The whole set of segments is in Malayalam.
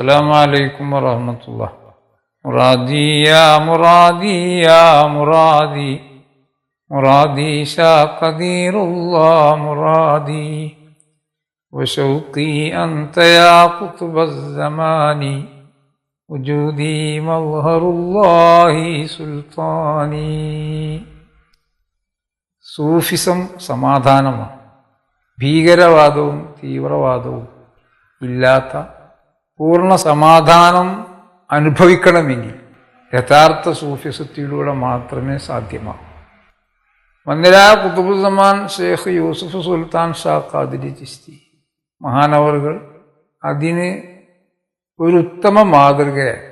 السلام عليكم ورحمة الله مرادي يا مرادي يا مرادي مرادي شا قدير الله مرادي وشوقي أنت يا قطب الزمان وجودي مظهر الله سلطاني സൂഫിസം സമാധാനമാണ് ഭീകരവാദവും തീവ്രവാദവും ഇല്ലാത്ത പൂർണ സമാധാനം അനുഭവിക്കണമെങ്കിൽ യഥാർത്ഥ സൂഫ്യസത്തിയിലൂടെ മാത്രമേ സാധ്യമാകൂ. മന്ദിര കുത്തുബുസമാൻ ഷേഖ് യൂസുഫ് സുൽത്താൻ ഷാ ഖാദിരി ചിസ്തി. മഹാനവറുകൾ അതിന് ഒരു ഉത്തമ മാതൃകയാണ്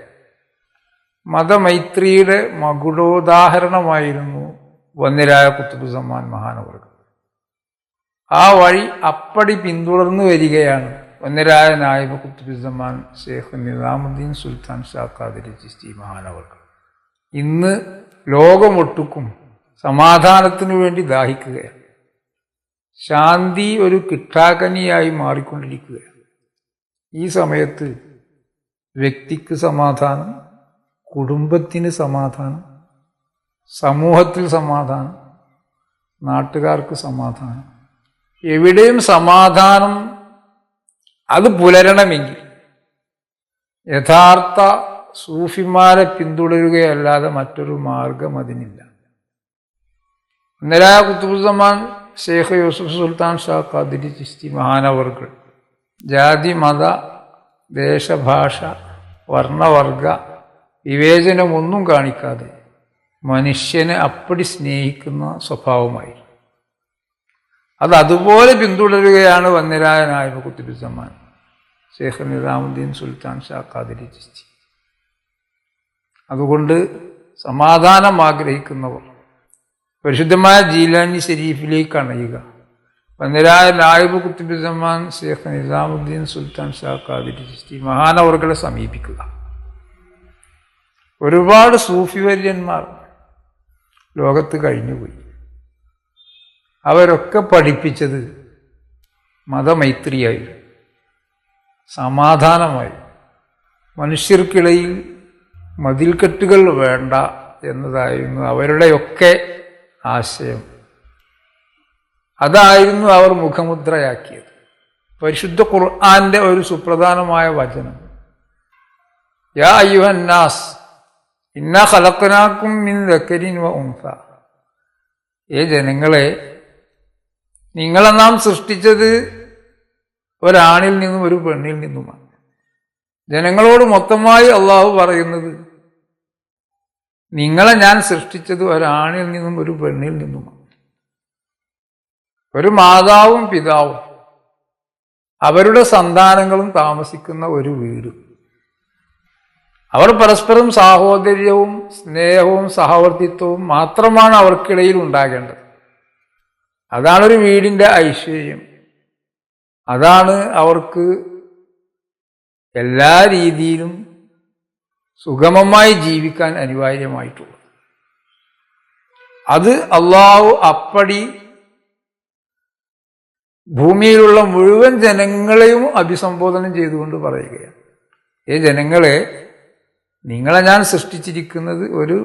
മതമൈത്രിയുടെ മകുടോദാഹരണമായിരുന്നു വന്നിരായ കുത്തുബുസമാൻ മഹാനവറുകൾ. ആ വഴി അപ്പടി പിന്തുടർന്നു വരികയാണ് വന്നിരായ നായിബ് കുത്തുബിസമാൻ ഷേഖ് നിസാമുദ്ദീൻ സുൽത്താൻ ഷാ ഖാദിരി ചിസ്തി മഹാനവറുകൾ ഇന്ന് ലോകമൊട്ടുക്കും സമാധാനത്തിനു വേണ്ടി ദാഹിക്കുകയാണ്. ശാന്തി ഒരു കിട്ടാക്കനിയായി മാറിക്കൊണ്ടിരിക്കുകയാണ്. ഈ സമയത്ത് വ്യക്തിക്ക് സമാധാനം കുടുംബത്തിന് സമാധാനം സമൂഹത്തിൽ സമാധാനം നാട്ടുകാർക്ക് സമാധാനം. എവിടെയും സമാധാനം അത് പുലരണമെങ്കിൽ. യഥാർത്ഥ സൂഫിമാരെ പിന്തുടരുകയല്ലാതെ മറ്റൊരു മാർഗം അതിനില്ല. ഇന്നലെ കുത്തുബുസമാൻ ഷേഖ് യൂസുഫ് സുൽത്താൻ ഷാ ഖാദിരി ചിസ്തി മഹാനവർകൾ ജാതി മത ദേശഭാഷ വർണവർഗ വിവേചനമൊന്നും കാണിക്കാതെ മനുഷ്യനെ അപ്പടി സ്നേഹിക്കുന്ന സ്വഭാവമായി അത് അതുപോലെ പിന്തുടരുകയാണ് വന്നിരായനായ കുത്തുബുസമാൻ ഷേഖ് നിസാമുദ്ദീൻ സുൽത്താൻ ഷാ ഖാദിരി ചിസ്തി അതുകൊണ്ട് സമാധാനം ആഗ്രഹിക്കുന്നവർ പരിശുദ്ധമായ ജീലാനി ഷെരീഫിലേക്ക് അണയുക പന്നിരായ നായിബ് കുത്തുബിസമാൻ ഷേഖ് നിസാമുദ്ദീൻ സുൽത്താൻ ഷാ ഖാദിരി ചിസ്തി മഹാനവർകളെ സമീപിക്കുക. ഒരുപാട് സൂഫിവര്യന്മാർ ലോകത്ത് കഴിഞ്ഞുപോയി. അവരൊക്കെ പഠിപ്പിച്ചത് മതമൈത്രിയായി സമാധാനമായി. മനുഷ്യർക്കിടയിൽ മതിൽക്കെട്ടുകൾ വേണ്ട എന്നതായിരുന്നു അവരുടെയൊക്കെ ആശയം. അതായിരുന്നു അവർ മുഖമുദ്രയാക്കിയത്. പരിശുദ്ധ ഖുർആന്റെ ഒരു സുപ്രധാനമായ വചനം. യാ അയ്യുഹന്നാസ് ഇന്ന ഖലഖനാക്കും മിൻ ദക്കരിൻ വ ഉൻസ. ഏ ജനങ്ങളെ നിങ്ങളെ നാം സൃഷ്ടിച്ചത് ഒരാണിൽ നിന്നും ഒരു പെണ്ണിൽ നിന്നുമാണ്. ജനങ്ങളോട് മൊത്തമായി അള്ളാഹു പറയുന്നത് നിങ്ങളെ ഞാൻ സൃഷ്ടിച്ചത് ഒരാണിൽ നിന്നും ഒരു പെണ്ണിൽ നിന്നുമാണ്. ഒരു മാതാവും പിതാവും അവരുടെ സന്താനങ്ങളും താമസിക്കുന്ന ഒരു വീട്. അവർ പരസ്പരം സാഹോദര്യവും സ്നേഹവും സഹവർത്തിത്വവും മാത്രമാണ് അവർക്കിടയിൽ ഉണ്ടാകേണ്ടത്. അതാണൊരു വീടിന്റെ ഐശ്വര്യം. അതാണ് അവർക്ക് എല്ലാ രീതിയിലും സുഗമമായി ജീവിക്കാൻ അനിവാര്യമായിട്ടുള്ളത്. അത് അള്ളാഹു അപ്പടി ഭൂമിയിലുള്ള മുഴുവൻ ജനങ്ങളെയും അഭിസംബോധന ചെയ്തുകൊണ്ട് പറയുകയാണ്. ഏ ജനങ്ങളെ നിങ്ങളെ ഞാൻ സൃഷ്ടിച്ചിരിക്കുന്നത് ഒരു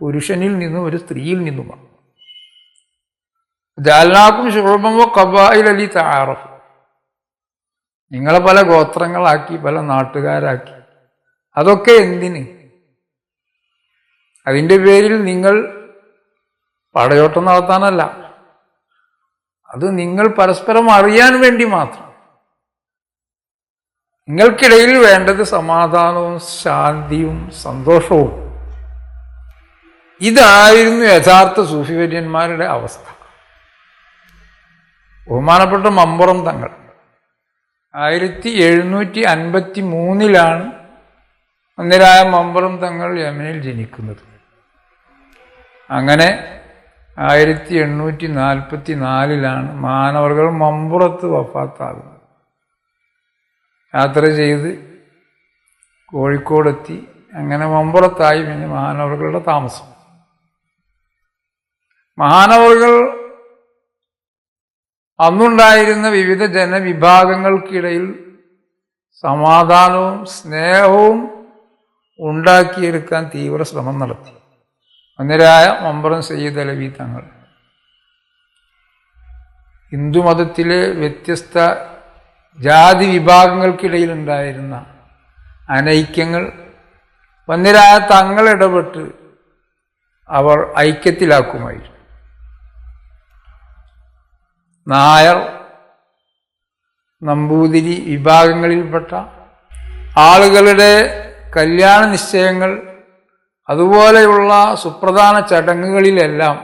പുരുഷനിൽ നിന്നും ഒരു സ്ത്രീയിൽ നിന്നുമാണ്. ജാലനാക്കും ശുഭമോ കബായിൽ അലി താറഫ് നിങ്ങളെ പല ഗോത്രങ്ങളാക്കി പല നാട്ടുകാരാക്കി. അതൊക്കെ എന്തിന്? അതിന്റെ പേരിൽ നിങ്ങൾ പടയോട്ടം നടത്താനല്ല. അത് നിങ്ങൾ പരസ്പരം അറിയാൻ വേണ്ടി മാത്രം. നിങ്ങൾക്കിടയിൽ വേണ്ടത് സമാധാനവും ശാന്തിയും സന്തോഷവും. ഇതായിരുന്നു യഥാർത്ഥ സൂഫിവര്യന്മാരുടെ അവസ്ഥ. ബഹുമാനപ്പെട്ട മമ്പുറം തങ്ങൾ. ആയിരത്തി എഴുന്നൂറ്റി അൻപത്തി മൂന്നിലാണ് അന്നിരായ മമ്പറും തങ്ങൾ യമനിൽ ജനിക്കുന്നത്. അങ്ങനെ ആയിരത്തി എണ്ണൂറ്റി നാൽപ്പത്തി നാലിലാണ് മാനവർകൾ മമ്പുറത്ത് വഫാത്താകുന്നത്. യാത്ര ചെയ്ത് കോഴിക്കോടെത്തി അങ്ങനെ മമ്പുറത്തായി പിന്നെ മാനവർകളുടെ താമസം. മഹാനവറുകൾ അന്നുണ്ടായിരുന്ന വിവിധ ജനവിഭാഗങ്ങൾക്കിടയിൽ സമാധാനവും സ്നേഹവും ഉണ്ടാക്കിയെടുക്കാൻ തീവ്ര ശ്രമം നടത്തി. അന്നരായ മമ്പറം സയ്യിദ് അലവി തങ്ങൾ. ഹിന്ദുമതത്തിലെ വ്യത്യസ്ത ജാതി വിഭാഗങ്ങൾക്കിടയിലുണ്ടായിരുന്ന അനൈക്യങ്ങൾ വന്നിരായ തങ്ങൾ ഇടപെട്ട് അവർ ഐക്യത്തിലാക്കുമായിരുന്നു. നായർ നമ്പൂതിരി വിഭാഗങ്ങളിൽപ്പെട്ട ആളുകളുടെ കല്യാണ നിശ്ചയങ്ങൾ അതുപോലെയുള്ള സുപ്രധാന ചടങ്ങുകളിലെല്ലാം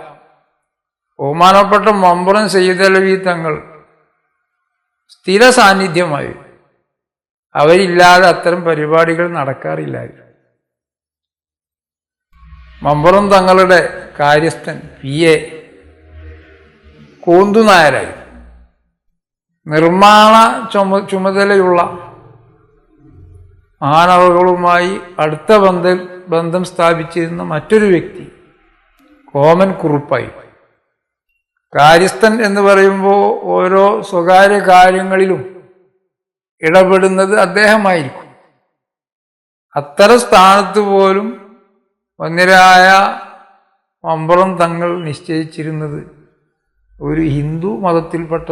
ബഹുമാനപ്പെട്ട മമ്പുറം സയ്യിദലവി തങ്ങൾ സ്ഥിര സാന്നിധ്യമായി അവരില്ലാതെ അത്തരം പരിപാടികൾ നടക്കാറില്ലായിരുന്നു. മമ്പുറം തങ്ങളുടെ കാര്യസ്ഥൻ പി. എ. കോന്തുനായരായി നിർമ്മാണ ചുമ ചുമതലയുള്ള മഹാനവകളുമായി അടുത്ത ബന്ധ ബന്ധം സ്ഥാപിച്ചിരുന്ന മറ്റൊരു വ്യക്തി കോമൻ കുറുപ്പായി. കാര്യസ്ഥൻ എന്ന് പറയുമ്പോൾ ഓരോ സ്വകാര്യ കാര്യങ്ങളിലും ഇടപെടുന്നത് അദ്ദേഹമായിരിക്കും. അത്തരം സ്ഥാനത്ത് പോലും വന്യരായ മമ്പളം തങ്ങൾ നിശ്ചയിച്ചിരുന്നത് ഒരു ഹിന്ദു മതത്തിൽപ്പെട്ട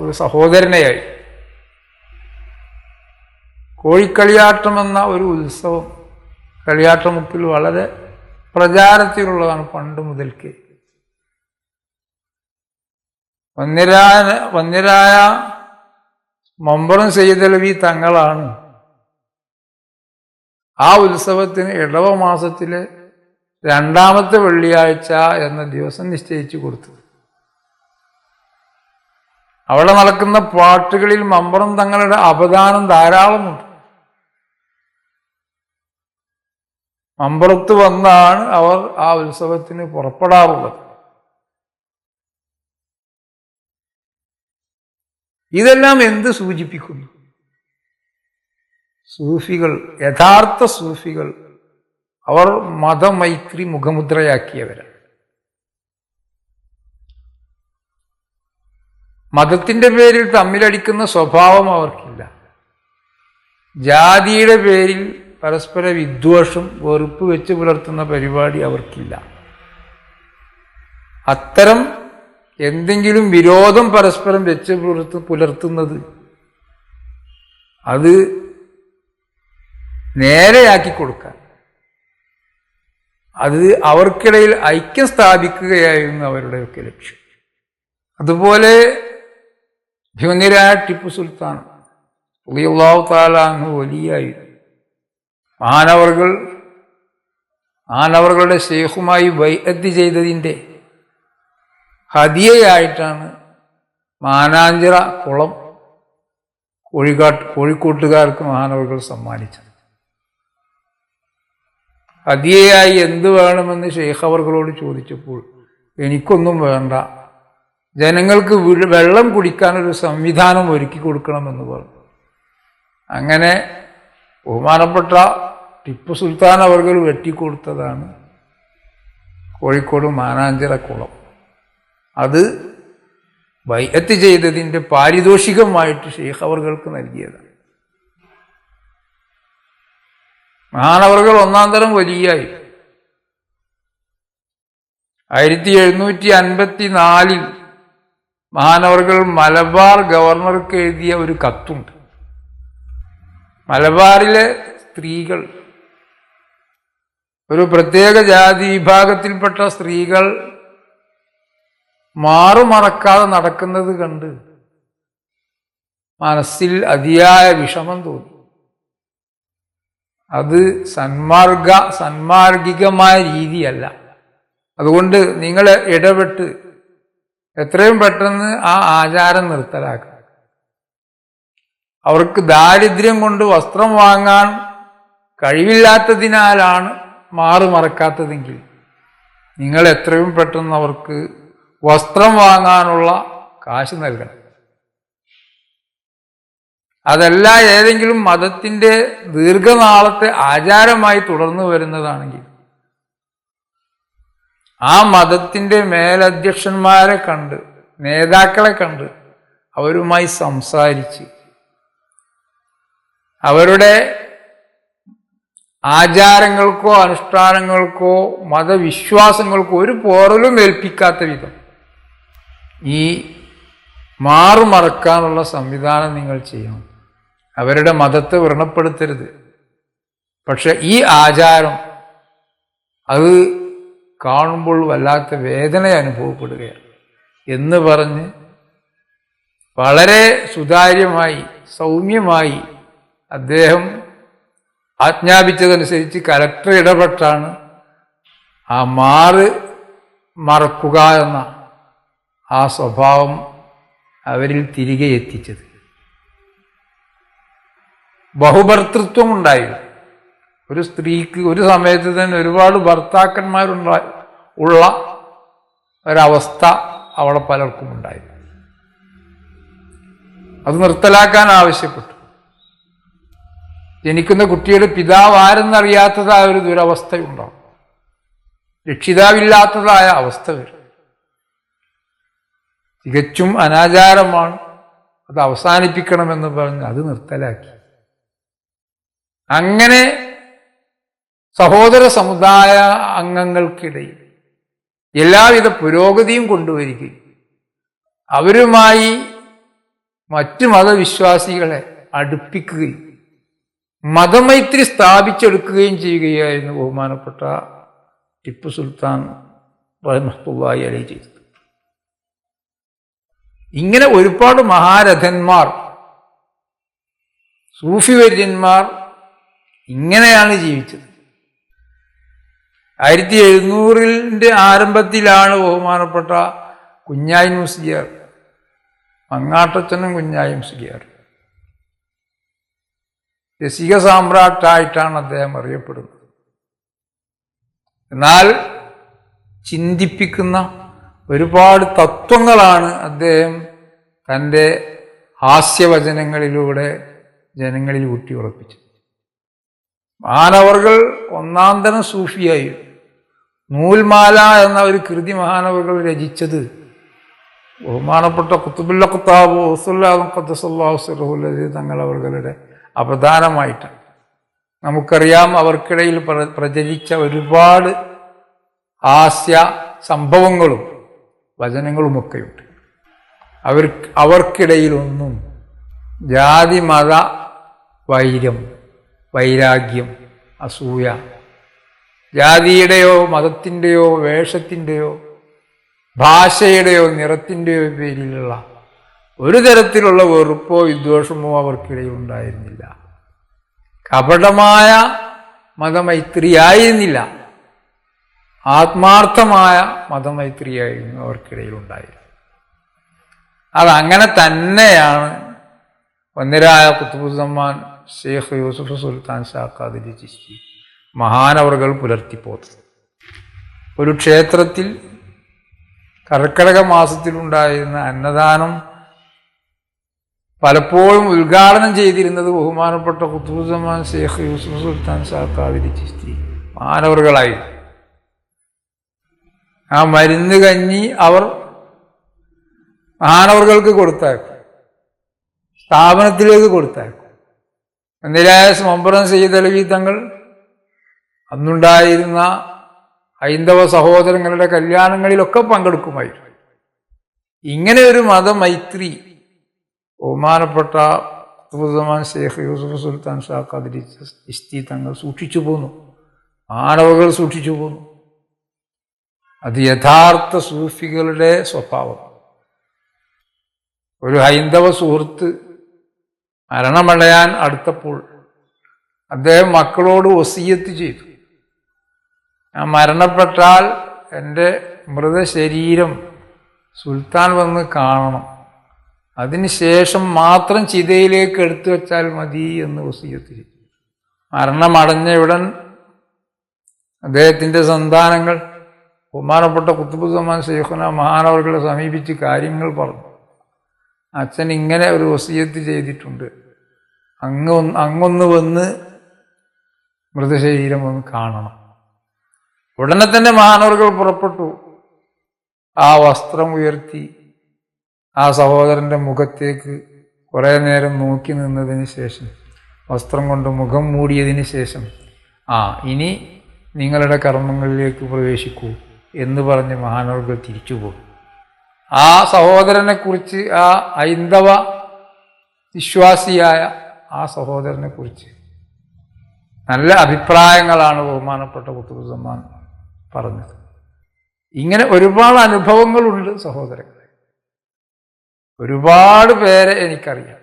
ഒരു സഹോദരനെയായി. കോഴിക്കളിയാട്ടം എന്ന ഒരു ഉത്സവം കളിയാട്ടമുക്കിൽ വളരെ പ്രചാരത്തിലുള്ളതാണ് പണ്ട് മുതൽക്ക്. വന്യരായ വന്യരായ മമ്പറം ചെയ്തലവി തങ്ങളാണ് ആ ഉത്സവത്തിന് ഇടവ മാസത്തിലെ രണ്ടാമത്തെ വെള്ളിയാഴ്ച എന്ന ദിവസം നിശ്ചയിച്ചു കൊടുത്തത്. അവിടെ നടക്കുന്ന പാട്ടുകളിൽ മമ്പറം തങ്ങളുടെ അപദാനം ധാരാളമുണ്ട്. മമ്പറത്ത് വന്നാണ് അവർ ആ ഉത്സവത്തിന് പുറപ്പെടാറുള്ളത്. ഇതെല്ലാം എന്ത് സൂചിപ്പിക്കുന്നു? സൂഫികൾ യഥാർത്ഥ സൂഫികൾ അവർ മതമൈത്രി മുഖമുദ്രയാക്കിയവരാണ്. മതത്തിന്റെ പേരിൽ തമ്മിലടിക്കുന്ന സ്വഭാവം അവർക്കില്ല. ജാതിയുടെ പേരിൽ പരസ്പര വിദ്വേഷം വെറുപ്പ് വെച്ച് പുലർത്തുന്ന പരിപാടി അവർക്കില്ല. അത്തരം എന്തെങ്കിലും വിരോധം പരസ്പരം വെച്ച് പുലർത്ത് പുലർത്തുന്നത് അത് നേരെയാക്കി കൊടുക്കാൻ. അത് അവർക്കിടയിൽ ഐക്യം സ്ഥാപിക്കുകയായിരുന്നു അവരുടെയൊക്കെ ലക്ഷ്യം. അതുപോലെ ധീവന്യരായ ടിപ്പു സുൽത്താൻ ഉദയുള്ളാവ് താലാങ് വലിയായി. മഹാനവറുകൾ ആനവറുകളുടെ സ്നേഹുമായി വൈഅദ്ധി ചെയ്തതിന്റെ ഹതിയയായിട്ടാണ് മാനാഞ്ചിറ കുളം കോഴിക്കാട്ട് കോഴിക്കോട്ടുകാർക്ക് മാനവറുകൾ സമ്മാനിച്ചത്. ഹതിയയായി എന്ത് വേണമെന്ന് ഷെയ്ഖ് അവർകളോട് ചോദിച്ചപ്പോൾ എനിക്കൊന്നും വേണ്ട ജനങ്ങൾക്ക് വെള്ളം കുടിക്കാനൊരു സംവിധാനം ഒരുക്കി കൊടുക്കണമെന്ന് പറഞ്ഞു. അങ്ങനെ ബഹുമാനപ്പെട്ട ടിപ്പു സുൽത്താൻ അവർകൾ വെട്ടിക്കൊടുത്തതാണ് കോഴിക്കോട് മാനാഞ്ചിറ കുളം. അത് ബൈഅത്ത് ചെയ്തതിന്റെ പാരിതോഷികമായിട്ട് ഷെയ്ഖ് അവർക്ക് നൽകിയതാണ്. മഹാനവറുകൾ ഒന്നാം തരം വലിയായി. ആയിരത്തി എഴുന്നൂറ്റി അൻപത്തി നാലിൽ മഹാനവറുകൾ മലബാർ ഗവർണർക്ക് എഴുതിയ ഒരു കത്തുണ്ട്. മലബാറിലെ സ്ത്രീകൾ ഒരു പ്രത്യേക ജാതി വിഭാഗത്തിൽപ്പെട്ട സ്ത്രീകൾ മാറുമറക്കാതെ നടക്കുന്നത് കണ്ട് മനസ്സിൽ അതിയായ വിഷമം തോന്നി. അത് സന്മാർഗ സന്മാർഗികമായ രീതിയല്ല. അതുകൊണ്ട് നിങ്ങൾ ഇടപെട്ട് എത്രയും പെട്ടെന്ന് ആ ആചാരം നിർത്തലാക്കുക. അവർക്ക് ദാരിദ്ര്യം കൊണ്ട് വസ്ത്രം വാങ്ങാൻ കഴിവില്ലാത്തതിനാലാണ് മാറുമറക്കാത്തതെങ്കിൽ നിങ്ങൾ എത്രയും പെട്ടെന്ന് അവർക്ക് വസ്ത്രം വാങ്ങാനുള്ള കാശ് നൽകണം. അതല്ല ഏതെങ്കിലും മതത്തിന്റെ ദീർഘനാളത്തെ ആചാരമായി തുടർന്നു വരുന്നതാണെങ്കിൽ ആ മതത്തിന്റെ മേലധ്യക്ഷന്മാരെ കണ്ട് നേതാക്കളെ കണ്ട് അവരുമായി സംസാരിച്ച്. അവരുടെ ആചാരങ്ങൾക്കോ അനുഷ്ഠാനങ്ങൾക്കോ മതവിശ്വാസങ്ങൾക്കോ ഒരു പോറലും ഏൽപ്പിക്കാത്ത വിധം ഈ മാറുമറക്കാനുള്ള സംവിധാനം നിങ്ങൾ ചെയ്യണം. അവരുടെ മതത്തെ വ്രണപ്പെടുത്തരുത്. പക്ഷെ ഈ ആചാരം അത് കാണുമ്പോൾ വല്ലാത്ത വേദന അനുഭവപ്പെടുകയാണ്. എന്ന് പറഞ്ഞ് വളരെ സുതാര്യമായി സൗമ്യമായി അദ്ദേഹം ആജ്ഞാപിച്ചതനുസരിച്ച് കലക്ടർ ഇടപെട്ടാണ് ആ മാറ് മറക്കുക എന്ന ആ സ്വഭാവം അവരിൽ തിരികെ എത്തിച്ചത്. ബഹുഭർത്തൃത്വം ഉണ്ടായിരുന്നു ഒരു സ്ത്രീക്ക് ഒരു സമയത്ത് തന്നെ ഒരുപാട് ഭർത്താക്കന്മാരുണ്ട ഉള്ള ഒരവസ്ഥ അവളെ പലർക്കും ഉണ്ടായിരുന്നു. അത് നിർത്തലാക്കാൻ ആവശ്യപ്പെട്ടു. ജനിക്കുന്ന കുട്ടിയുടെ പിതാവ് ആരെന്നറിയാത്തതായ ഒരു ദുരവസ്ഥയുണ്ടാവും രക്ഷിതാവില്ലാത്തതായ അവസ്ഥ വരും. തികച്ചും അനാചാരമാണ്. അത് അവസാനിപ്പിക്കണമെന്ന് പറഞ്ഞ് അത് നിർത്തലാക്കി. അങ്ങനെ സഹോദര സമുദായ അംഗങ്ങൾക്കിടയിൽ എല്ലാവിധ പുരോഗതിയും കൊണ്ടുവരികയും അവരുമായി മറ്റു മതവിശ്വാസികളെ അടുപ്പിക്കുകയും മതമൈത്രി സ്ഥാപിച്ചെടുക്കുകയും ചെയ്യുകയായിരുന്നു ബഹുമാനപ്പെട്ട ടിപ്പു സുൽത്താൻ റഹ്മത്തുള്ളായി അലി ചെയ്തത്. ഇങ്ങനെ ഒരുപാട് മഹാരഥന്മാർ സൂഫി വര്യന്മാർ ഇങ്ങനെയാണ് ജീവിച്ചത്. ആയിരത്തി എഴുന്നൂറിന്റെ ആരംഭത്തിലാണ് ബഹുമാനപ്പെട്ട കുഞ്ഞായി മുസ്ലിയാർ. മങ്ങാട്ടച്ചനും കുഞ്ഞായി മുസ്ലിയാർ. രസിക സാമ്രാട്ടായിട്ടാണ് അദ്ദേഹം അറിയപ്പെടുന്നത്. എന്നാൽ ചിന്തിപ്പിക്കുന്ന ഒരുപാട് തത്വങ്ങളാണ് അദ്ദേഹം തന്റെ ഹാസ്യവചനങ്ങളിലൂടെ ജനങ്ങളിൽ ഊട്ടിയുറപ്പിച്ചത്. മാനവർകൾ ഒന്നാം തരം സൂഫിയായി നൂൽമാല എന്ന ഒരു കൃതി മഹാനവകൾ രചിച്ചത്. ബഹുമാനപ്പെട്ട കുത്തുബുല്ല കുത്താബ് ഹുസുല്ലാഹുസലഹുല്ലി തങ്ങൾ അവരുടെ അവദാനമായിട്ടാണ് നമുക്കറിയാം അവർക്കിടയിൽ പ്രചരിച്ച ഒരുപാട് ആസ്യ സംഭവങ്ങളും വചനങ്ങളുമൊക്കെയുണ്ട്. അവർ അവർക്കിടയിലൊന്നും ജാതി മത വൈരം വൈരാഗ്യം അസൂയ ജാതിയുടെയോ മതത്തിന്റെയോ വേഷത്തിന്റെയോ ഭാഷയുടെയോ നിറത്തിന്റെയോ പേരിലുള്ള ഒരു തരത്തിലുള്ള വെറുപ്പോ വിദ്വേഷമോ അവർക്കിടയിൽ ഉണ്ടായിരുന്നില്ല കപടമായ മതമൈത്രിയായിരുന്നില്ല. ആത്മാർത്ഥമായ മതമൈത്രിയായിരുന്നു അവർക്കിടയിൽ ഉണ്ടായിരുന്നത് അതങ്ങനെ തന്നെയാണ് ഒന്നരായ കുത്തുബുസമ്മാൻ ഷെയ്ഖ് യൂസുഫ് സുൽത്താൻ ഷാഖാദിന്റെ ചിസ്തി മഹാനവറുകൾ പുലർത്തിപ്പോത്തത്. ഒരു ക്ഷേത്രത്തിൽ കർക്കിടക മാസത്തിലുണ്ടായിരുന്ന അന്നദാനം പലപ്പോഴും ഉദ്ഘാടനം ചെയ്തിരുന്നത് ബഹുമാനപ്പെട്ട കുത്തുബുസമാൻ ഷെയ്ഖ് യൂസുഫ് സുൽത്താൻ ഷാഖാദിലി ചിസ്തി. മഹാനവറുകളായി. ആ മരുന്ന് കഞ്ഞി അവർ മഹാനവറുകൾക്ക് കൊടുത്തയക്കും സ്ഥാപനത്തിലേക്ക് കൊടുത്തയക്കും നിരായ സയ്യിദ് അലവി തങ്ങൾ അന്നുണ്ടായിരുന്ന ഹൈന്ദവ സഹോദരങ്ങളുടെ കല്യാണങ്ങളിലൊക്കെ പങ്കെടുക്കുമായിരുന്നു. ഇങ്ങനെ ഒരു മതമൈത്രി ബഹുമാനപ്പെട്ട ഖുതുബുസ്സമാൻ ഷെയ്ഖ് യൂസുഫ് സുൽത്താൻ ഷാ ഖാദിരി ഇസ്തി തങ്ങൾ സൂക്ഷിച്ചു പോന്നു. മാനവകൾ സൂക്ഷിച്ചു പോന്നു. അത് യഥാർത്ഥ സൂഫികളുടെ സ്വഭാവം. ഒരു ഹൈന്ദവ സുഹൃത്ത് മരണമടയാൻ അടുത്തപ്പോൾ അദ്ദേഹം മക്കളോട് ഒസിയത്ത് ചെയ്തു. ഞാൻ മരണപ്പെട്ടാൽ എന്റെ മൃതശരീരം സുൽത്താൻ വന്ന് കാണണം. അതിനുശേഷം മാത്രം ചിതയിലേക്ക് എടുത്തു വച്ചാൽ മതി എന്ന് വസീയത്തിൽ മരണമടഞ്ഞ ഉടൻ അദ്ദേഹത്തിന്റെ സന്താനങ്ങൾ ബഹുമാനപ്പെട്ട കുത്തുബുസമാൻ ശേഖന മഹാനവർകളെ സമീപിച്ച് കാര്യങ്ങൾ പറഞ്ഞു. അച്ഛൻ ഇങ്ങനെ ഒരു വസീയത്ത് ചെയ്തിട്ടുണ്ട്. അങ്ങ് അങ്ങൊന്ന് വന്ന് മൃതശരീരം ഒന്ന് കാണണം. ഉടനെ തന്നെ മഹാനവർകൾ പുറപ്പെട്ടു. ആ വസ്ത്രം ഉയർത്തി ആ സഹോദരന്റെ മുഖത്തേക്ക് കുറേ നേരം നോക്കി നിന്നതിന് ശേഷം വസ്ത്രം കൊണ്ട് മുഖം മൂടിയതിന് ശേഷം ആ ഇനി നിങ്ങളുടെ കർമ്മങ്ങളിലേക്ക് പ്രവേശിക്കൂ എന്ന് പറഞ്ഞ് മഹാനവർകൾ തിരിച്ചുപോകും ആ സഹോദരനെ കുറിച്ച് ആ ഹൈന്ദവ വിശ്വാസിയായ ആ സഹോദരനെ കുറിച്ച് നല്ല അഭിപ്രായങ്ങളാണ് ബഹുമാനപ്പെട്ട കുത്തുബുസമ്മാൻ പറഞ്ഞത് ഇങ്ങനെ ഒരുപാട് അനുഭവങ്ങളുണ്ട് സഹോദരങ്ങളെ. ഒരുപാട് പേരെ എനിക്കറിയാം.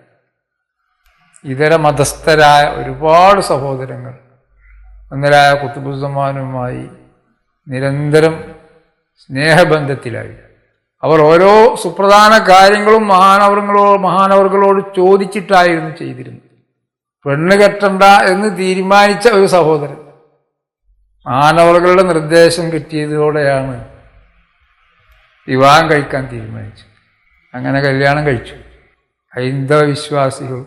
ഇതര മതസ്ഥരായ ഒരുപാട് സഹോദരങ്ങൾ ഒന്നരായ കുത്തുബുസമാനുമായി നിരന്തരം സ്നേഹബന്ധത്തിലായി. അവർ ഓരോ സുപ്രധാന കാര്യങ്ങളും മഹാനവർങ്ങളോ മഹാനവർകളോട് ചോദിച്ചിട്ടായിരുന്നു ചെയ്തിരുന്നത്. പെണ്ണ് കെട്ടണ്ട എന്ന് തീരുമാനിച്ച ഒരു സഹോദരൻ. മഹാനവറുകളുടെ നിർദ്ദേശം കിട്ടിയതോടെയാണ് വിവാഹം കഴിക്കാൻ തീരുമാനിച്ചു അങ്ങനെ കല്യാണം കഴിച്ചു. ഹൈന്ദവ വിശ്വാസികൾ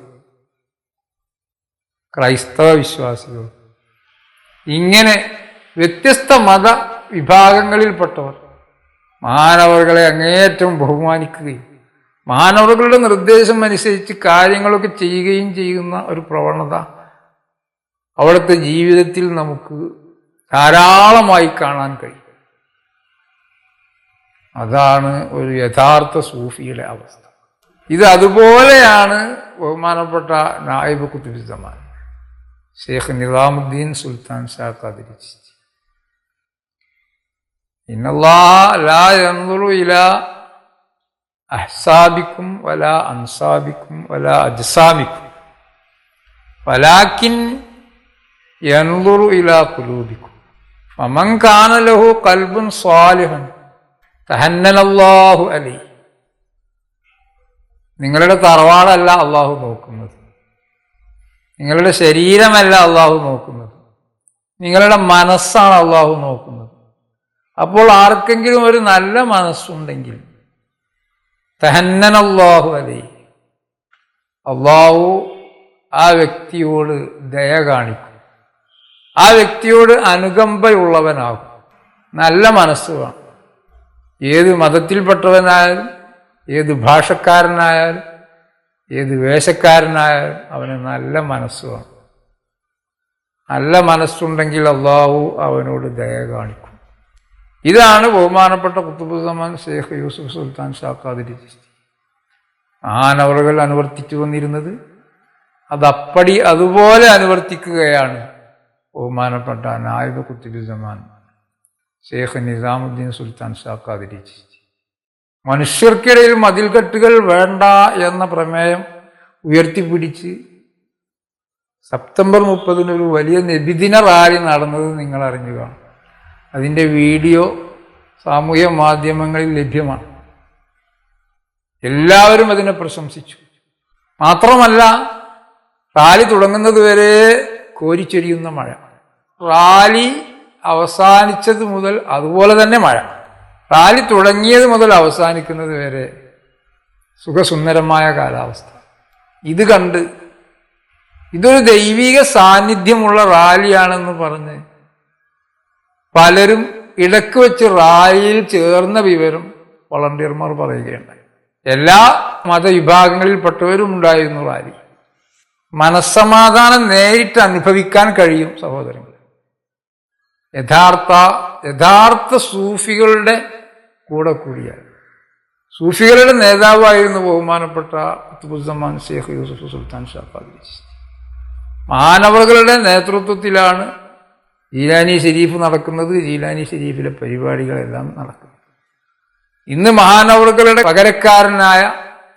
ക്രൈസ്തവ വിശ്വാസികൾ ഇങ്ങനെ വ്യത്യസ്ത മത വിഭാഗങ്ങളിൽപ്പെട്ടവർ മാനവകളെ അങ്ങേയറ്റം ബഹുമാനിക്കുകയും മാനവകളുടെ നിർദ്ദേശം അനുസരിച്ച് കാര്യങ്ങളൊക്കെ ചെയ്യുകയും ചെയ്യുന്ന ഒരു പ്രവണത അവിടുത്തെ ജീവിതത്തിൽ നമുക്ക് ധാരാളമായി കാണാൻ കഴിയും. അതാണ് ഒരു യഥാർത്ഥ സൂഫിയുടെ അവസ്ഥ. ഇത് അതുപോലെയാണ് ബഹുമാനപ്പെട്ട നായിബ് കുത്തുബിസമാൻ ഷെയ്ഖ് നിസാമുദ്ദീൻ സുൽത്താൻ ഷാ ഇലാ അഹ്സാബിക്കും വല അൻസാബിക്കും വല അജ്സാബിക്കും വലാക്കിൻ യൻദുറു ഇല കുലൂബിക്കും ഫമൻ കൽബും സ്വാലിഹൻ തഹന്നലല്ലാഹു അലി. നിങ്ങളുടെ തറവാടല്ല അള്ളാഹു നോക്കുന്നത്. നിങ്ങളുടെ ശരീരമല്ല അള്ളാഹു നോക്കുന്നത്. നിങ്ങളുടെ മനസ്സാണ് അള്ളാഹു നോക്കുന്നത്. അപ്പോൾ ആർക്കെങ്കിലും ഒരു നല്ല മനസ്സുണ്ടെങ്കിൽ തഹന്നനല്ലാഹു അലി. അള്ളാഹു ആ വ്യക്തിയോട് ദയ കാണിക്കും. ആ വ്യക്തിയോട് അനുകമ്പയുള്ളവനാകും. നല്ല മനസ്സ് വേണം ഏത് മതത്തിൽപ്പെട്ടവനായാലും ഏത് ഭാഷക്കാരനായാലും ഏത് വേഷക്കാരനായാലും അവന് നല്ല മനസ്സ് വേണം നല്ല മനസ്സുണ്ടെങ്കിൽ അള്ളാഹു അവനോട് ദയ കാണിക്കും. ഇതാണ് ബഹുമാനപ്പെട്ട കുത്തുബുസമാൻ ഷേഖ് യൂസുഫ് സുൽത്താൻ ഷാഖാദിരി ആനവറുകൾ അനുവർത്തിച്ചു വന്നിരുന്നത്. അതപ്പടി അതുപോലെ അനുവർത്തിക്കുകയാണ്. ബഹുമാനപ്പെട്ട നായിബ് കുത്തുബുസമാൻ ഷെയ്ഖ് നിസാമുദ്ദീൻ സുൽത്താൻ ഷാഖാദിരി ചിസ്തി മനുഷ്യർക്കിടയിൽ മതിൽ കെട്ടുകൾ വേണ്ട എന്ന പ്രമേയം ഉയർത്തിപ്പിടിച്ച് സെപ്റ്റംബർ മുപ്പതിന് ഒരു വലിയ നബിദിന റാലി നടന്നത് നിങ്ങൾ അറിഞ്ഞു കാണും അതിന്റെ വീഡിയോ സാമൂഹ്യ മാധ്യമങ്ങളിൽ ലഭ്യമാണ്. എല്ലാവരും അതിനെ പ്രശംസിച്ചു. മാത്രമല്ല റാലി തുടങ്ങുന്നത് വരെ കോരിച്ചൊരിയുന്ന മഴ. റാലി അവസാനിച്ചത് മുതൽ അതുപോലെ തന്നെ മഴ. റാലി തുടങ്ങിയത് മുതൽ അവസാനിക്കുന്നത് വരെ സുഖസുന്ദരമായ കാലാവസ്ഥ. ഇത് കണ്ട് ഇതൊരു ദൈവിക സാന്നിധ്യമുള്ള റാലിയാണെന്ന് പറഞ്ഞ് പലരും ഇടയ്ക്ക് വെച്ച് റാലിയിൽ ചേർന്ന വിവരം വളണ്ടിയർമാർ പറയുകയുണ്ടായി. എല്ലാ മതവിഭാഗങ്ങളിൽപ്പെട്ടവരും ഉണ്ടായിരുന്നു റാലി. മനസ്സമാധാനം നേരിട്ട് അനുഭവിക്കാൻ കഴിയും സഹോദരങ്ങൾ യഥാർത്ഥ യഥാർത്ഥ സൂഫികളുടെ കൂടെ കൂടിയാൽ. സൂഫികളുടെ നേതാവായിരുന്നു ബഹുമാനപ്പെട്ട അത്തുബുസമാൻ ഷെയ്ഖ് യൂസുഫ് സുൽത്താൻ ഷാഫാദി മാനവകളുടെ നേതൃത്വത്തിലാണ് ജീലാനി ഷെരീഫ് നടക്കുന്നത് ജീലാനി ഷെരീഫിലെ പരിപാടികളെല്ലാം നടക്കുന്നത്. ഇന്ന് മഹാനവറുകളുടെ പകരക്കാരനായ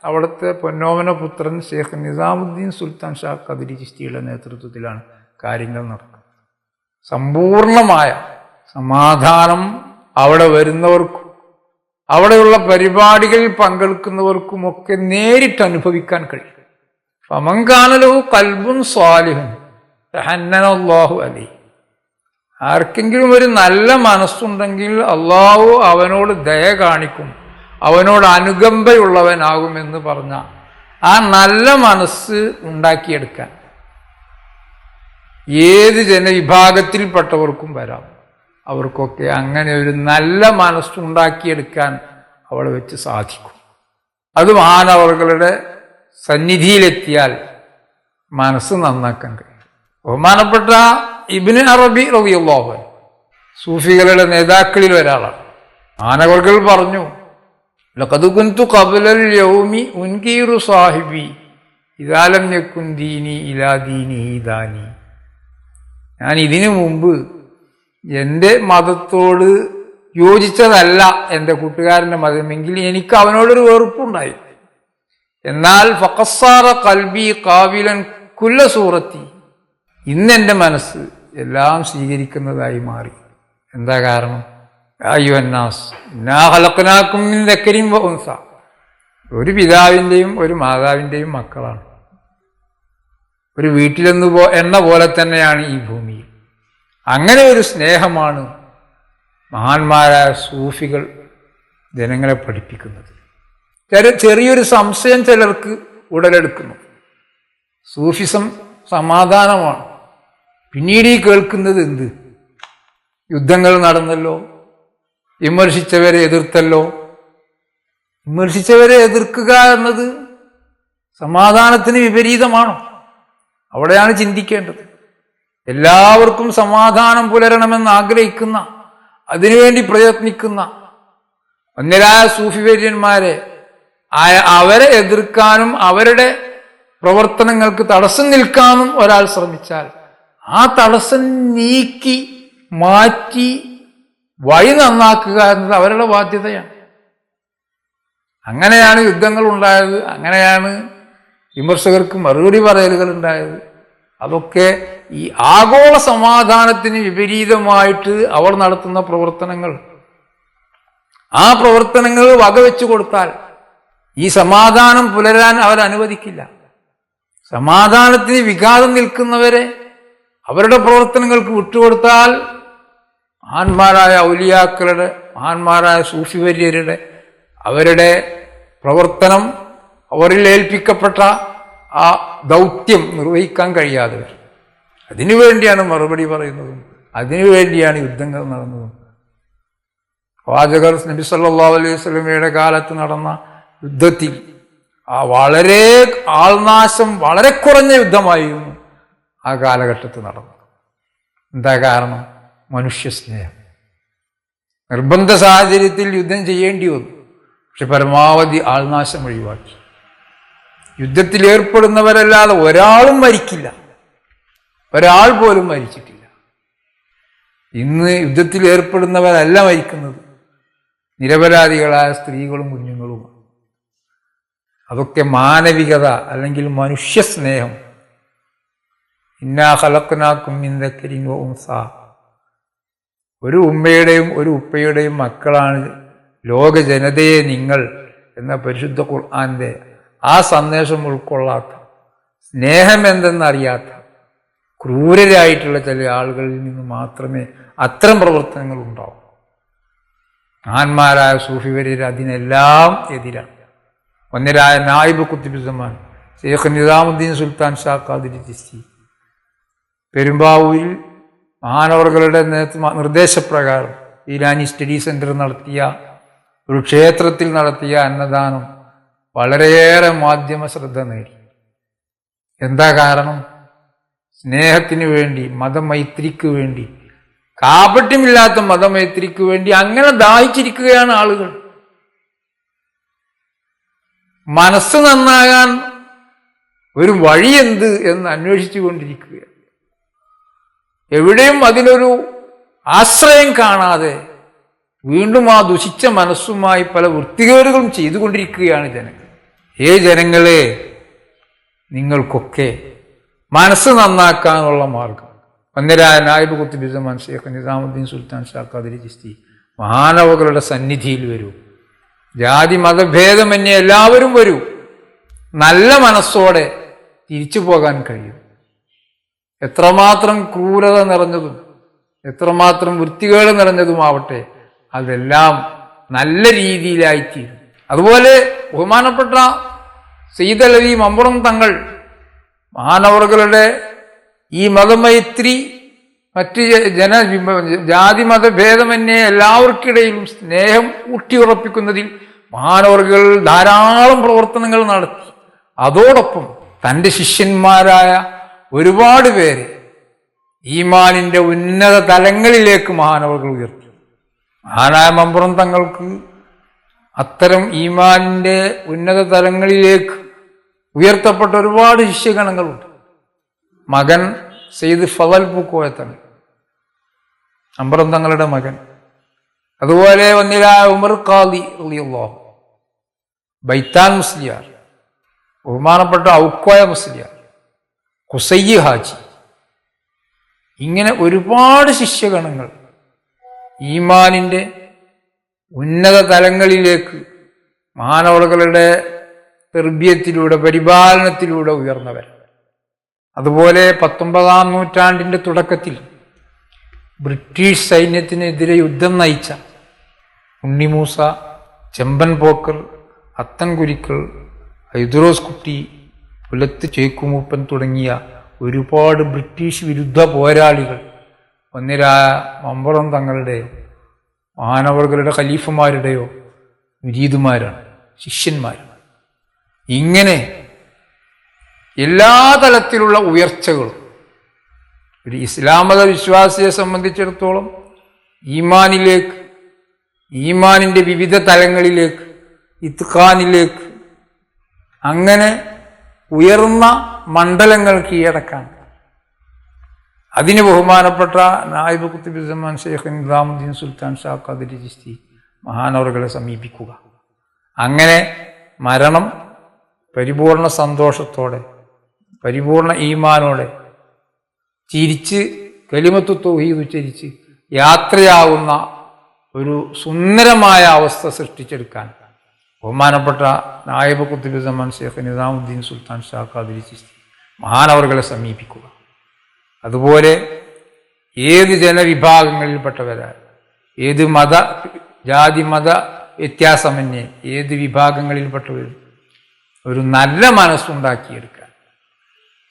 അവിടുത്തെ പൊന്നോമന പുത്രൻ ഷെയ്ഖ് നിസാമുദ്ദീൻ സുൽത്താൻ ഷാ കദിരി ചിസ്തിയുടെ നേതൃത്വത്തിലാണ് കാര്യങ്ങൾ നടക്കുന്നത്. സമ്പൂർണമായ സമാധാനം അവിടെ വരുന്നവർക്കും അവിടെയുള്ള പരിപാടികളിൽ പങ്കെടുക്കുന്നവർക്കുമൊക്കെ നേരിട്ട് അനുഭവിക്കാൻ കഴിയും. പമങ്കാനലോ കൽബുൻ സ്വാലിഹൻ തഹന്നനല്ലാഹു അലി ആർക്കെങ്കിലും ഒരു നല്ല മനസ്സുണ്ടെങ്കിൽ അള്ളാഹു അവനോട് ദയ കാണിക്കും അവനോട് അനുകമ്പയുള്ളവനാകുമെന്ന് പറഞ്ഞ ആ നല്ല മനസ്സ് ഉണ്ടാക്കിയെടുക്കാൻ. ഏത് ജനവിഭാഗത്തിൽപ്പെട്ടവർക്കും വരാം. അവർക്കൊക്കെ അങ്ങനെ ഒരു നല്ല മനസ്സുണ്ടാക്കിയെടുക്കാൻ അവളെ വെച്ച് സാധിക്കും. അത് മഹാനവറുകളുടെ സന്നിധിയിലെത്തിയാൽ മനസ്സ് നന്നാക്കാൻ കഴിയും. ബഹുമാനപ്പെട്ട ഇബിന് അറബി റബിയുള്ളാഹു സൂഫികളുടെ നേതാക്കളിൽ ഒരാളാണ്. ആനവർകൾ പറഞ്ഞു ലക്കതുകുന്തു കബുലൽ യൗമി ഉൻകീറു സാഹിബി ഇതാലം യക്കുൻ ദീനി ഇലാ ദീനി ദാനി. ഞാൻ ഇതിനു മുമ്പ് എന്റെ മതത്തോട് യോജിച്ചതല്ല എന്റെ കൂട്ടുകാരന്റെ മതമെങ്കിൽ എനിക്ക് അവനോടൊരു വെറുപ്പുണ്ടായി. എന്നാൽ ഫക്കസാറ കൽബി കാവിലൻ കുല്ല സൂറത്തി ഇന്ന് എന്റെ മനസ്സ് എല്ലാം സ്വീകരിക്കുന്നതായി മാറി. എന്താ കാരണം? അയ്യോ അന്നാസ് ഇന്നാ ഹലക്കനാക്കും ദക്കരിയും ഉൻസ. ഒരു പിതാവിന്റെയും ഒരു മാതാവിന്റെയും മക്കളാണ്. ഒരു വീട്ടിലെന്ന് പോ എന്ന പോലെ തന്നെയാണ് ഈ ഭൂമി. അങ്ങനെ ഒരു സ്നേഹമാണ് മഹാന്മാരായ സൂഫികൾ ജനങ്ങളെ പഠിപ്പിക്കുന്നത്. ചെറിയ ചെറിയൊരു സംശയം ചിലർക്ക് ഉടലെടുക്കുന്നു. സൂഫിസം സമാധാനമാണ്. പിന്നീട് ഈ കേൾക്കുന്നത് എന്ത്? യുദ്ധങ്ങൾ നടന്നല്ലോ വിമർശിച്ചവരെ എതിർത്തല്ലോ. വിമർശിച്ചവരെ എതിർക്കുക എന്നത് സമാധാനത്തിന് വിപരീതമാണോ? അവിടെയാണ് ചിന്തിക്കേണ്ടത്. എല്ലാവർക്കും സമാധാനം പുലരണമെന്ന് ആഗ്രഹിക്കുന്ന അതിനുവേണ്ടി പ്രയത്നിക്കുന്ന അന്യരായ സൂഫിവര്യന്മാരെ അവരെ എതിർക്കാനും അവരുടെ പ്രവർത്തനങ്ങൾക്ക് തടസ്സം നിൽക്കാനും ഒരാൾ ശ്രമിച്ചാൽ ആ തടസ്സം നീക്കി മാറ്റി വഴി നന്നാക്കുക എന്നത് അവരുടെ ബാധ്യതയാണ്. അങ്ങനെയാണ് യുദ്ധങ്ങൾ ഉണ്ടായത് അങ്ങനെയാണ് വിമർശകർക്ക് മറുപടി പറയലുകൾ ഉണ്ടായത് അതൊക്കെ ഈ ആഗോള സമാധാനത്തിന് വിപരീതമായിട്ട് അവർ നടത്തുന്ന പ്രവർത്തനങ്ങൾ. ആ പ്രവർത്തനങ്ങൾ വകവെച്ചു കൊടുത്താൽ ഈ സമാധാനം പുലരാൻ അവർ അനുവദിക്കില്ല. സമാധാനത്തിന് വിഘാതം നിൽക്കുന്നവരെ അവരുടെ പ്രവർത്തനങ്ങൾക്ക് വിട്ടുകൊടുത്താൽ മഹാന്മാരായ ഔലിയാക്കളുടെ മഹാന്മാരായ സൂഫിവര്യരുടെ അവരുടെ പ്രവർത്തനം അവരിൽ ഏൽപ്പിക്കപ്പെട്ട ആ ദൗത്യം നിർവഹിക്കാൻ കഴിയാതെ വരും അതിനുവേണ്ടിയാണ് മറുപടി പറയുന്നതും അതിനുവേണ്ടിയാണ് യുദ്ധങ്ങൾ നടന്നതും. പ്രവാചകർ നബി സല്ലല്ലാഹു അലൈഹി സ്വലമയുടെ കാലത്ത് നടന്ന യുദ്ധത്തിൽ ആ വളരെ ആൾനാശം വളരെ കുറഞ്ഞ യുദ്ധമായിരുന്നു ആ കാലഘട്ടത്തിൽ നടന്നത്. എന്താ കാരണം? മനുഷ്യ സ്നേഹം നിർബന്ധ സാഹചര്യത്തിൽ യുദ്ധം ചെയ്യേണ്ടി വന്നു. പക്ഷെ പരമാവധി ആൾനാശം ഒഴിവാക്കി. യുദ്ധത്തിൽ ഏർപ്പെടുന്നവരല്ലാതെ ഒരാളും മരിക്കില്ല. ഒരാൾ പോലും മരിച്ചിട്ടില്ല. ഇന്ന് യുദ്ധത്തിൽ ഏർപ്പെടുന്നവരല്ല മരിക്കുന്നത്. നിരപരാധികളായ സ്ത്രീകളും കുഞ്ഞുങ്ങളുമാണ്. അതൊക്കെ മാനവികത അല്ലെങ്കിൽ മനുഷ്യസ്നേഹം. ഇന്നാ ഹലക്കനാക്കും ഇന്ദക്കരിങ്ങോ ഉംസ ഒരു ഉമ്മയുടെയും ഒരു ഉപ്പയുടെയും മക്കളാണ് ലോക ജനതയെ നിങ്ങൾ എന്ന പരിശുദ്ധ ഖുർആന്റെ ആ സന്ദേശം ഉൾക്കൊള്ളാത്ത സ്നേഹം എന്തെന്നറിയാത്ത ക്രൂരരായിട്ടുള്ള ചില ആളുകളിൽ നിന്ന് മാത്രമേ അത്തരം പ്രവർത്തനങ്ങൾ ഉണ്ടാവൂ. മഹാന്മാരായ സൂഫിവര്യർ അതിനെല്ലാം എതിരാണ്. ഒന്നരായ നായിബ് കുത്തിബുസമാൻ ഷെയ്ഖ് നിസാമുദ്ദീൻ സുൽത്താൻ ഷാ ഖാദിരി ചിസ്തി. പെരുമ്പാവൂരിൽ മഹാനവറുകളുടെ നേതൃത്വ നിർദ്ദേശപ്രകാരം ഈരാനി സ്റ്റഡി സെന്റർ നടത്തിയ ഒരു ക്ഷേത്രത്തിൽ നടത്തിയ അന്നദാനം വളരെയേറെ മാധ്യമ ശ്രദ്ധ നേടി. എന്താ കാരണം? സ്നേഹത്തിന് വേണ്ടി മതമൈത്രിക്ക് വേണ്ടി കാപട്യമില്ലാത്ത മതമൈത്രിക്ക് വേണ്ടി അങ്ങനെ ദാഹിച്ചിരിക്കുകയാണ് ആളുകൾ. മനസ്സ് നന്നാകാൻ ഒരു വഴി എന്ത് എന്ന് അന്വേഷിച്ചു കൊണ്ടിരിക്കുകയാണ്. എവിടെയും അതിനൊരു ആശ്രയം കാണാതെ വീണ്ടും ആ ദുഷിച്ച മനസ്സുമായി പല വൃത്തികേടുകളും ചെയ്തുകൊണ്ടിരിക്കുകയാണ് ജനങ്ങൾ. ഏ ജനങ്ങളെ നിങ്ങൾക്കൊക്കെ മനസ്സ് നന്നാക്കാനുള്ള മാർഗം. ഒന്നരായ നായിബ് കുത്തുബിസമാൻ ഷേഖ് നിസാമുദ്ദീൻ സുൽത്താൻ ഷാ ഖാദിരി ചിസ്തി മഹാനവകളുടെ സന്നിധിയിൽ വരൂ. ജാതി മതഭേദമന്യേ എല്ലാവരും വരൂ. നല്ല മനസ്സോടെ തിരിച്ചു പോകാൻ കഴിയും. എത്രമാത്രം ക്രൂരത നിറഞ്ഞതും എത്രമാത്രം വൃത്തികേട് നിറഞ്ഞതുമാവട്ടെ അതെല്ലാം നല്ല രീതിയിലായിത്തീരും. അതുപോലെ ബഹുമാനപ്പെട്ട സെയ്തലവി മമ്പുറം തങ്ങൾ മഹാനവറുകളുടെ ഈ മതമൈത്രി മറ്റ് ജന ജാതി മതഭേദമന്യേ എല്ലാവർക്കിടയിലും സ്നേഹം ഊട്ടിയുറപ്പിക്കുന്നതിൽ മഹാനവറുകൾ ധാരാളം പ്രവർത്തനങ്ങൾ നടത്തി. അതോടൊപ്പം തന്റെ ശിഷ്യന്മാരായ ഒരുപാട് പേര് ഈമാനിന്റെ ഉന്നത തലങ്ങളിലേക്ക് മഹാനവർകൾ ഉയർത്തി. മഹാനായ മമ്പുറം തങ്ങൾക്ക് അത്തരം ഈമാനിന്റെ ഉന്നത തലങ്ങളിലേക്ക് ഉയർത്തപ്പെട്ട ഒരുപാട് ശിഷ്യഗണങ്ങളുണ്ട്. മകൻ സെയ്ദ് ഫവൽ പൂക്കോയത്തങ്ങൾ. അമ്പറം മകൻ. അതുപോലെ വന്നിരായ ഉമർ ഖാദി റളിയല്ലാഹു ബൈത്താൻ മുസ്ലിയാർ. ബഹുമാനപ്പെട്ട ഔക്കോയ മുസ്ലിയാർ. കുസയ്യ ഹാജി. ഇങ്ങനെ ഒരുപാട് ശിഷ്യഗണങ്ങൾ ഈമാനിന്റെ ഉന്നത തലങ്ങളിലേക്ക് മാനവളുകളുടെ തെർബ്യത്തിലൂടെ പരിപാലനത്തിലൂടെ ഉയർന്നവർ അതുപോലെ പത്തൊമ്പതാം നൂറ്റാണ്ടിന്റെ തുടക്കത്തിൽ ബ്രിട്ടീഷ് സൈന്യത്തിനെതിരെ യുദ്ധം നയിച്ച ഉണ്ണിമൂസ ചെമ്പൻ പോക്കർ അത്തൻകുരിക്കൾ ഹൈദ്രോസ് കുട്ടി പുലത്ത് ചേക്കുമൂപ്പൻ തുടങ്ങിയ ഒരുപാട് ബ്രിട്ടീഷ് വിരുദ്ധ പോരാളികൾ ഒന്നിലായ മമ്പറം തങ്ങളുടെയോ മാനവർകളുടെ ഖലീഫുമാരുടെയോ വിരീതുമാരാണ് ശിഷ്യന്മാരാണ്. ഇങ്ങനെ എല്ലാ തലത്തിലുള്ള ഉയർച്ചകളും ഒരു ഇസ്ലാമത വിശ്വാസിയെ സംബന്ധിച്ചിടത്തോളം ഈമാനിലേക്ക് ഈമാനിന്റെ വിവിധ തലങ്ങളിലേക്ക് ഇത്ഖാനിലേക്ക് അങ്ങനെ ഉയർന്ന മണ്ഡലങ്ങൾ കീഴടക്കാൻ. അതിന് ബഹുമാനപ്പെട്ട നായിബ് കുത്തുബിസമാൻ ഷെയ്ഖ് നിസാമുദ്ദീൻ സുൽത്താൻ ഷാ ഖാദിരി ചിസ്തി മഹാനവറുകളെ സമീപിക്കുക. അങ്ങനെ മരണം പരിപൂർണ സന്തോഷത്തോടെ പരിപൂർണ ഈമാനോടെ ചിരിച്ച് കലിമത്തു തൗഹീദ് ഉച്ചരിച്ച് യാത്രയാവുന്ന ഒരു സുന്ദരമായ അവസ്ഥ സൃഷ്ടിച്ചെടുക്കാൻ ബഹുമാനപ്പെട്ട നായബ് കുത്തുബിസമാൻ ഷെയ്ഖ് നിസാമുദ്ദീൻ സുൽത്താൻ ഷാ ഖാദിരി ചിസ്തി മഹാനവറുകളെ സമീപിക്കുക. അതുപോലെ ഏത് ജനവിഭാഗങ്ങളിൽപ്പെട്ടവരാൽ ഏത് മത ജാതി മത വ്യത്യാസമന്യേ ഏത് വിഭാഗങ്ങളിൽപ്പെട്ടവരും ഒരു നല്ല മനസ്സുണ്ടാക്കിയെടുക്കാൻ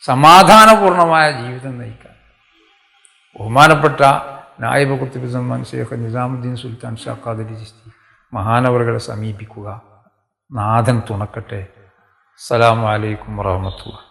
സമാധാനപൂർണമായ ജീവിതം നയിക്കാൻ. ബഹുമാനപ്പെട്ട നായിബ് കുത്തുബിസമ്മാൻ ഷേഖ് നിസാമുദ്ദീൻ സുൽത്താൻ ഷാഖാദരി ചിസ്തി മഹാനവറുകളെ സമീപിക്കുക നാഥൻ തുണക്കട്ടെ. അസലാമലൈക്കും വറഹമത്തുള്ള